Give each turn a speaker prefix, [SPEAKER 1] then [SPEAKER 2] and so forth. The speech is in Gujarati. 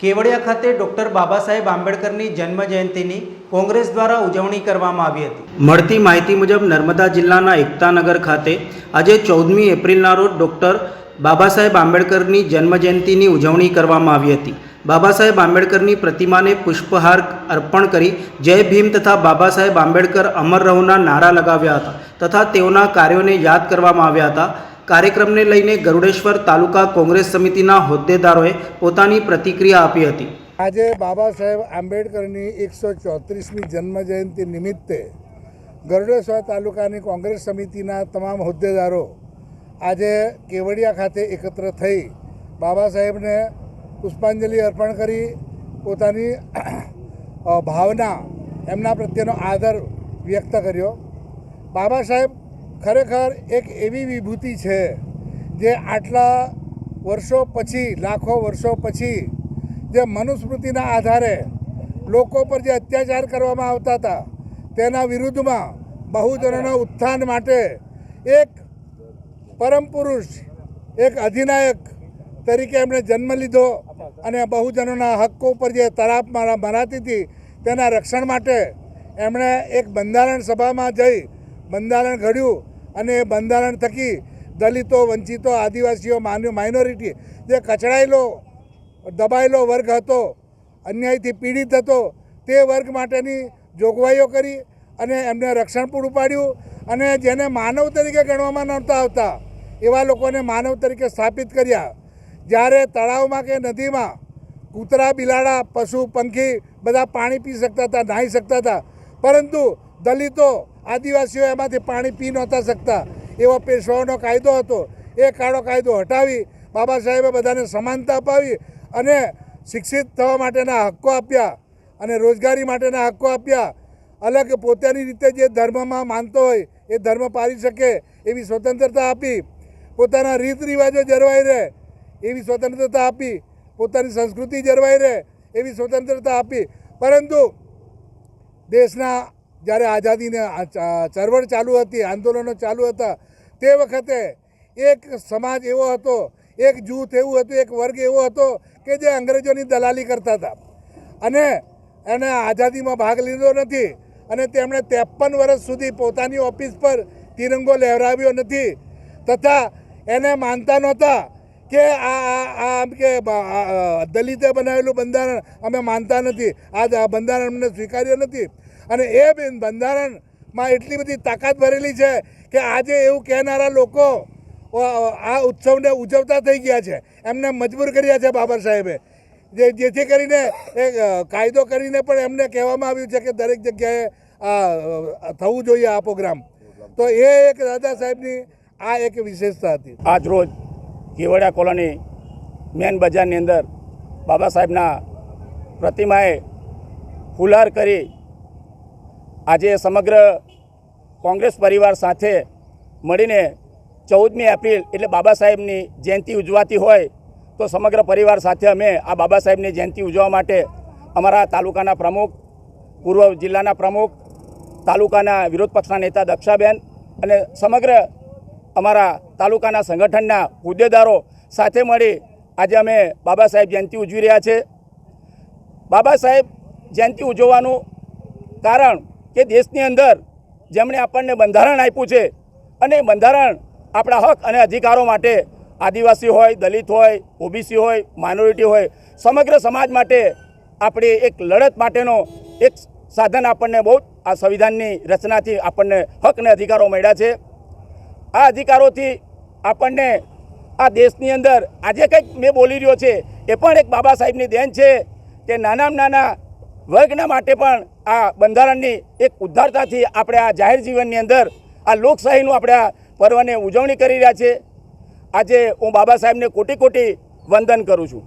[SPEAKER 1] કેવડિયા ખાતે ડોક્ટર બાબા સાહેબ આંબેડકરની જન્મ જયંતિની કોંગ્રેસ દ્વારા ઉજવણી કરવામાં આવી હતી. મળતી માહિતી મુજબ નર્મદા જિલ્લાના એકતાનગર ખાતે આજે ચૌદમી એપ્રિલના રોજ ડોક્ટર બાબા સાહેબ આંબેડકરની જન્મ જયંતિની ઉજવણી કરવામાં આવી હતી. બાબા સાહેબ આંબેડકરની પ્રતિમાને પુષ્પહાર અર્પણ કરી જય ભીમ તથા બાબા સાહેબ આંબેડકર અમર રહુના નારા લગાવ્યા હતા તથા તેઓના કાર્યોને યાદ કરવામાં આવ્યા હતા. કાર્યક્રમને લઈને ગરુડેશ્વર તાલુકા કોંગ્રેસ સમિતિના હોદ્દેદારોએ પોતાની પ્રતિક્રિયા આપી હતી.
[SPEAKER 2] આજે બાબા સાહેબ આંબેડકરની એકસો ચોત્રીસમી જન્મજયંતિ નિમિત્તે ગરુડેશ્વર તાલુકાની કોંગ્રેસ સમિતિના તમામ હોદ્દેદારો આજે કેવડિયા ખાતે એકત્ર થઈ બાબા સાહેબને પુષ્પાંજલિ અર્પણ કરી પોતાની ભાવના એમના પ્રત્યેનો આદર વ્યક્ત કર્યો. બાબા સાહેબ ખરેખર એક એવી વિભૂતિ છે જે આટલા વર્ષો પછી, લાખો વર્ષો પછી, જે મનુસ્મૃતિના આધારે લોકો પર જે અત્યાચાર કરવામાં આવતા હતા, તેના વિરુદ્ધમાં બહુજનોના ઉત્થાન માટે એક પરમ પુરુષ, એક અધિનાયક તરીકે એમણે જન્મ લીધો અને બહુજનોના હક્કો ઉપર જે તરાપ મારા મરાતી હતી, તેના રક્ષણ માટે એમણે એક બંધારણ સભામાં જઈ બંધારણ ઘડ્યું અને એ બંધારણ થકી દલિતો, વંચિતો, આદિવાસીઓ માઇનોરિટી જે કચડાયેલો, દબાયેલો વર્ગ હતો, અન્યાયથી પીડિત હતો, તે વર્ગ માટેની જોગવાઈઓ કરી અને એમને રક્ષણ પૂરું પાડ્યું અને જેને માનવ તરીકે ગણવામાં નહોતા આવતા, એવા લોકોને માનવ તરીકે સ્થાપિત કર્યા. જ્યારે તળાવમાં કે નદીમાં કૂતરા, બિલાડા, પશુ, પંખી બધા પાણી પી શકતા હતા, નાહી શકતા હતા. પરંતુ દલિતો, આદિવાસીઓ એમાંથી પાણી પી નહોતા શકતા. એવો પેશવાઓનો કાયદો હતો. એ કાળો કાયદો હટાવી, બાબા સાહેબે બધાને સમાનતા અપાવી અને શિક્ષિત થવા માટેના હક્કો આપ્યા અને રોજગારી માટેના હક્કો આપ્યા. અલગ પોતાની રીતે જે ધર્મમાં માનતો હોય, એ ધર્મ પાળી શકે એવી સ્વતંત્રતા આપી. પોતાના રીત રિવાજો જળવાઈ રહે એવી સ્વતંત્રતા આપી. પોતાની સંસ્કૃતિ જળવાઈ રહે એવી સ્વતંત્રતા આપી. પરંતુ દેશના જ્યારે આઝાદીને ચળવળ ચાલુ હતી, આંદોલનો ચાલુ હતા, તે વખતે એક સમાજ એવો હતો, એક જૂથ એવું હતું, એક વર્ગ એવો હતો કે જે અંગ્રેજોની દલાલી કરતા હતા. અને એને આઝાદીમાં ભાગ લીધો નથી અને તેમણે ત્રેપન વર્ષ સુધી પોતાની ઓફિસ પર તિરંગો લહેરાવ્યો નથી. તથા એને માનતા નહોતા કે આ, આ- કે દલિતે બનાવેલું બંધારણ અમે માનતા નથી. આ બંધારણ અમને સ્વીકાર્ય નથી. અને એ બિન- બંધારણમાં એટલી બધી તાકાત ભરેલી છે કે આજે એવું કહેનારા લોકો આ ઉત્સવને ઉજવતા થઈ ગયા છે. એમને મજબૂર કર્યા છે બાબર સાહેબે. જે, જેથી કરીને એક કાયદો કરીને પણ એમને કહેવામાં આવ્યું છે કે દરેક જગ્યાએ થવું જોઈએ આ પ્રોગ્રામ. તો એ એક દાદા સાહેબની આ એક વિશેષતા હતી.
[SPEAKER 3] આજ રોજ કેવડિયા કોલોની મેન બજારની અંદર બાબા સાહેબના પ્રતિમાએ ફુલાર કરી આજે સમગ્ર કોંગ્રેસ પરિવાર સાથે મળીને ચૌદમી એપ્રિલ એટલે બાબા સાહેબની જયંતિ ઉજવાતી હોય તો સમગ્ર પરિવાર સાથે અમે આ બાબા સાહેબની જયંતિ ઉજવવા માટે અમારા તાલુકાના પ્રમુખ, પૂર્વ જિલ્લાના પ્રમુખ, તાલુકાના વિરોધ પક્ષના નેતા દક્ષાબેન અને સમગ્ર અમારા તાલુકાના સંગઠનના હોદ્દેદારો સાથે મળી આજે અમે બાબા સાહેબ જયંતિ ઉજવી રહ્યા છે. બાબા સાહેબ જયંતિ ઉજવવાનું કારણ કે દેશની અંદર જેમણે આપણને બંધારણ આપ્યું છે અને બંધારણ આપણા હક અને અધિકારો માટે આદિવાસી હોય, દલિત હોય, ઓબીસી હોય, માઇનોરિટી હોય, સમગ્ર સમાજ માટે આપણી એક લડત માટેનો એક સાધન આપણને બહુ આ સંવિધાનની રચનાથી આપણને હક અને અધિકારો મળ્યા છે. આ અધિકારોથી આપણને આ દેશની અંદર આજે કંઈક મેં બોલી રહ્યો છે, એ પણ એક બાબા સાહેબની દેન છે કે નાનામાં નાના વર્ગના માટે પણ આ બંધારણની એક ઉદ્ધારતાથી આપણે આ જાહેર જીવનની અંદર આ લોકશાહીનું આપણે આ પર્વને ઉજવણી કરી રહ્યા છે. આજે હું બાબા સાહેબને કોટી કોટી વંદન કરું છું.